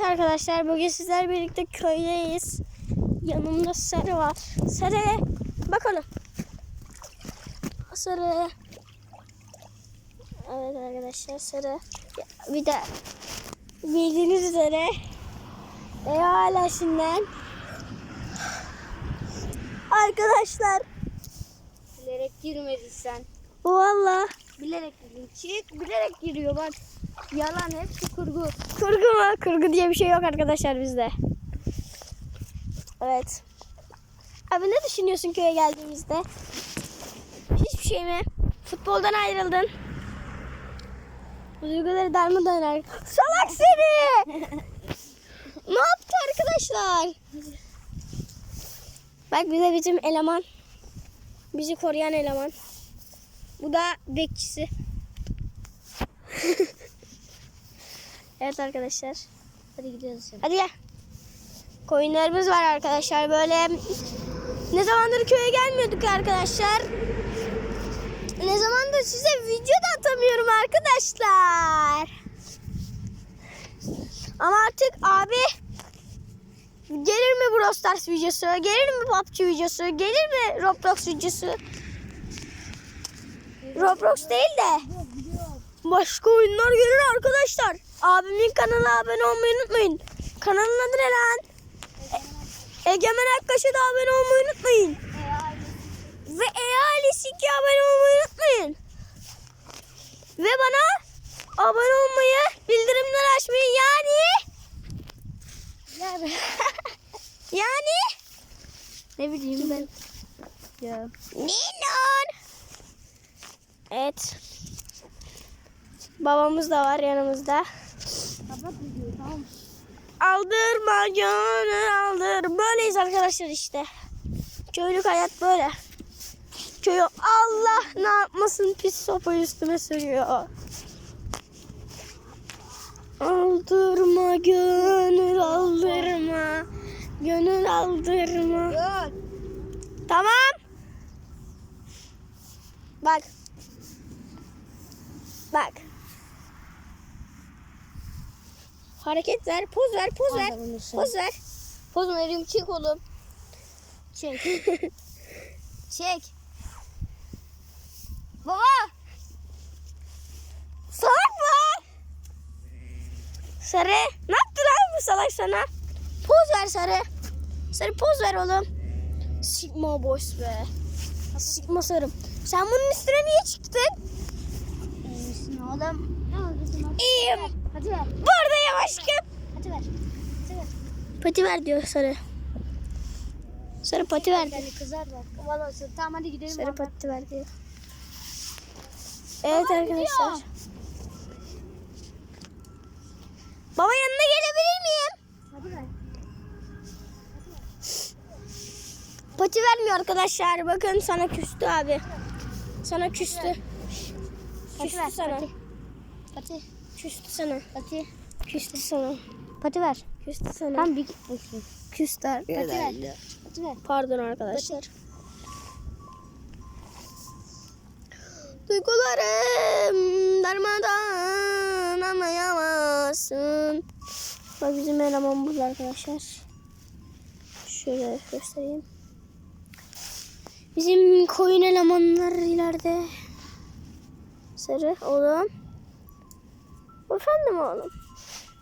Evet arkadaşlar bugün sizler birlikte köydeyiz. Yanımda Sarı var. Sarı bakalım. Sarı. Evet arkadaşlar Sarı. Bir de bildiğiniz üzere ev ailesinden arkadaşlar Bilerek girmedin sen. valla Bilerek girdin. Çık bilerek giriyor bak. Yalan hepsi kurgu. Kurgu mu? Kurgu diye bir şey yok arkadaşlar bizde. Evet. Abi ne düşünüyorsun köye geldiğimizde? Hiçbir şey mi? Futboldan ayrıldın. Duyguları darmadağın. Salak seni! ne yaptı arkadaşlar? Bak bir de bizim eleman. Bizi koruyan eleman. Bu da bekçisi. evet arkadaşlar. Hadi gidiyoruz şimdi. Hadi gel. Koyunlarımız var arkadaşlar. Böyle ne zamandır köye gelmiyorduk arkadaşlar. Ne zamandır size video da atamıyorum arkadaşlar. Ama artık abi gelir mi Brawl Stars videosu? Gelir mi PUBG videosu? Gelir mi Roblox videosu? Roblox değil de başka oyunlar gelir arkadaşlar. Abimin kanalına abone olmayı unutmayın. Kanalın adı ne lan? E- Egemen Akkaş'a da abone olmayı unutmayın. Ve E ailesi ki abone olmayı unutmayın. Ve bana abone olmayı, bildirimleri açmayı yani yani ne bileyim ben. Ya. Ninon. Evet. Babamız da var yanımızda. Aldırma gönül aldır. Böyleyiz arkadaşlar işte. Köylük hayat böyle. Köyü Allah ne yapmasın pis sopa üstüme sürüyor. Aldırma gönül aldırma. Gönül aldırma. Tamam. Bak. Bak. Hareket ver, poz ver, poz ver. Poz ver. Poz vereyim çek oğlum. Çek. çek. Baba. Salak mı? Sarı. Ne yaptı lan bu salak sana? Poz ver Sarı. Sarı poz ver oğlum. Sigma boş be. Sigma sarım. Sen bunun üstüne niye çıktın? İyisin oğlum. İyiyim. Hadi ver. Buradayım aşkım. Hadi ver. Pati ver diyor Sarı. Sarı pati ver diyor. Kızar bak. Valla olsun. Tamam hadi gidelim. Sarı baba. pati ver diyor. Evet arkadaşlar. gidiyor. Baba yanına gelebilir miyim? Hadi ver. Pati vermiyor arkadaşlar. Bakın sana küstü abi. Sana küstü. Pati Küstü sana. Pati. Pati. Küstü sana. Pati. Küstü sana. Pati ver. Küstü sana. Tam bir git bakayım. Küstü Pati ver. Pati ver. Pardon arkadaşlar. Duygularım darmadan anlayamazsın. Bak bizim eleman burada arkadaşlar. Şöyle göstereyim. Bizim koyun elemanlar ileride. Sarı oğlum. Efendim oğlum.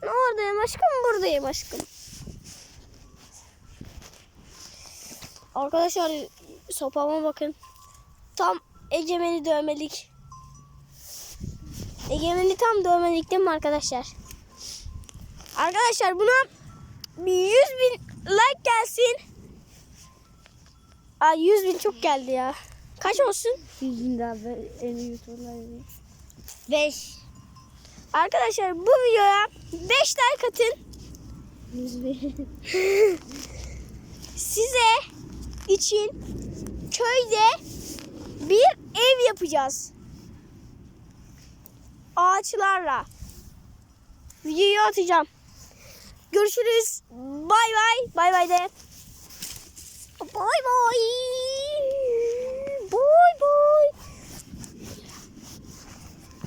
Oradayım aşkım buradayım aşkım. Arkadaşlar sopama bakın. Tam Egemen'i dövmelik. Egemen'i tam dövmelik değil mi arkadaşlar? Arkadaşlar buna 100 bin like gelsin. Aa 100 bin çok geldi ya. Kaç olsun? 100 bin daha en YouTube'da 5. Arkadaşlar bu videoya 5 like atın. Size için köyde bir ev yapacağız. Ağaçlarla. Videoyu atacağım. Görüşürüz. Bay bay. Bay bay de. Bay bay.